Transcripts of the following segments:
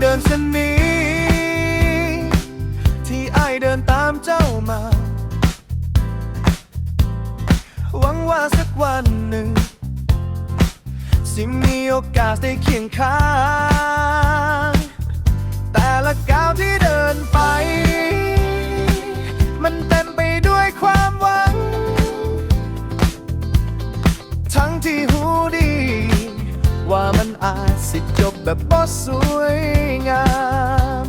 เดินเส้นนี้ ที่ไอเดินตามเจ้ามา หวังว่าสักวันหนึ่ง สิมีโอกาสได้เคียงข้าง แต่ละก้าวที่เดินไป มันเต็มไปด้วยความหวัง ทั้งที่หูดี ว่ามันอาจสิจบแบบบ่สวยงาม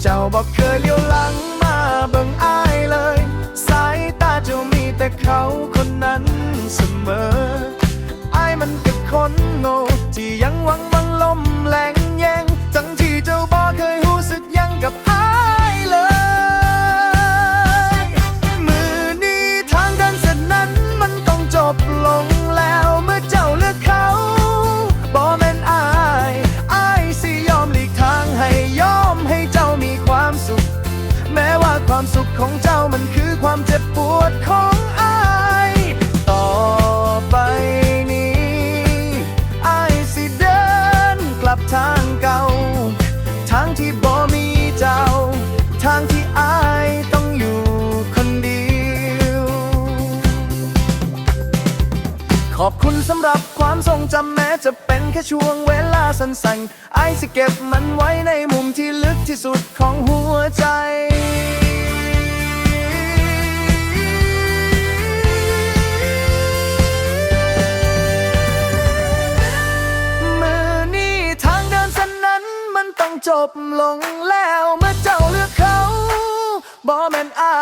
เจ้าบอกเคยเลี้ยวหลังมาเบิ่งอายเลย สายตาเจ้ามีแต่เขาคนนั้นเสมอ อายมันกับคนโง่ที่ ความสุขของเจ้ามันคือความเจ็บปวดของอายต่อไปนี้อายสิเดินกลับทางเก่า ทางที่บ่มีเจ้า ทางที่อายต้องอยู่คนเดียว ขอบคุณสำหรับความทรงจำแม้จะเป็นแค่ช่วงเวลาสั้นๆไอสิเก็บมันไว้ในมุมที่ลึกที่สุดของ จบลงแล้วเมื่อเจ้าเลือกเขาบ่แม่นอา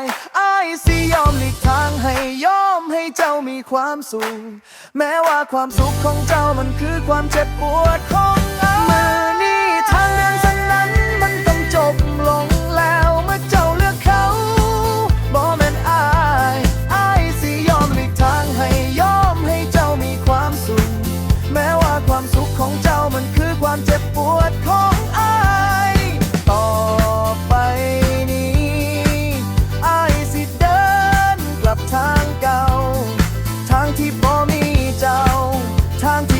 ยอายสิยอมหลีกทางให้ยอมให้เจ้ามีความสุข แม้ว่าความสุขของเจ้ามันคือความเจ็บปวดของอายมือนี้ทางเดินสนนั้นมันต้องจบลงแล้วเมื่อเจ้าเลือกเขาบ่แม่นอายอายสิยอมหลีกทางให้ยอมให้เจ้ามีความสุข แม้ว่าความสุขของเจ้ามันคือความเจ็บปวดของ ทางเก่าท